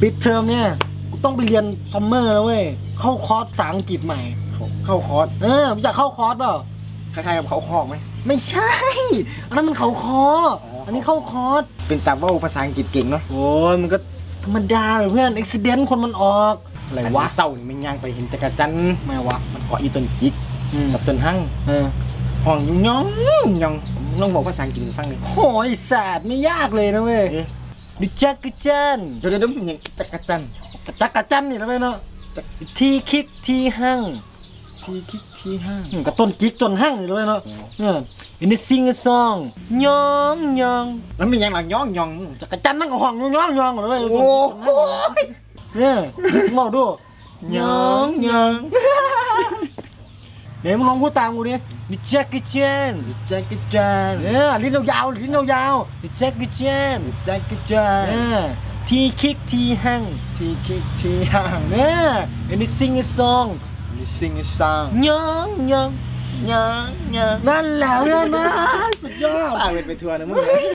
ปิดเทอมเนี่ยกูต้องไปเรียนซัมเมอร์แล้วเว้ยเข้าคอร์สภาษาอังกฤษใหม่ เข้าคอร์สเออรู้จักเข้าคอร์สเปล่าคล้ายๆกับเขาคอกไหม ไม่ใช่ อันนั้นมันเขาคออ๋ออัอันนี้เข้าคอร์สเป็นตาเว่าภาษาอังกฤษเก่งเนาะโอ้ยมันก็ธรรมดาเลยเพื่อนอุบิเหตุคนมันออกอะไรวะนนี้เศร้านี่มันย่างไปเห็นจักรจันทร์ไม่วะมันเกาะอยู่ต้นจิกอืมกับต้นหั่งเออห้องอยู่ยองยองลองบอกภาษาอังกฤษให้ฟังหน่อยโอ้ยแสดไม่ยากเลยนะเว้ย เอ๊ะ ดิจักกะจันเดี๋ยวเดี๋ยวเดี๋ยวมันยังจักรจันทร์จักกะจันนี่แล้วเว้ยเนาะทีคิกทีหั่งทีคิดทีห้างอืมกับต้นจิกต้นหั่งนี่แล้วเว้ยเนาะอ๋อเนี่ย in the sing a song ยองยองแล้วมียังหลังย่องยองจักรจันทร์นั่งกับห้องยองยองยองเลยเว้ยโอ้โหเนี่ยมองดูยองยองเดี๋ยวมึงลองพูดตามกูดิดิจักกะจันจักรจันทร์เนี่ยลิ้นยาวๆลิ้นยาวๆดิจักกะจันจักรจันทร์เนี่ยทีคิกทีหั่งทีคิดทีห้างเนี่ย in the sing a song มีซิงซองยองยองยองยองนั่นแหละเพื่อนนะสุดยอดป้าเวทไปทัวร์นะมึง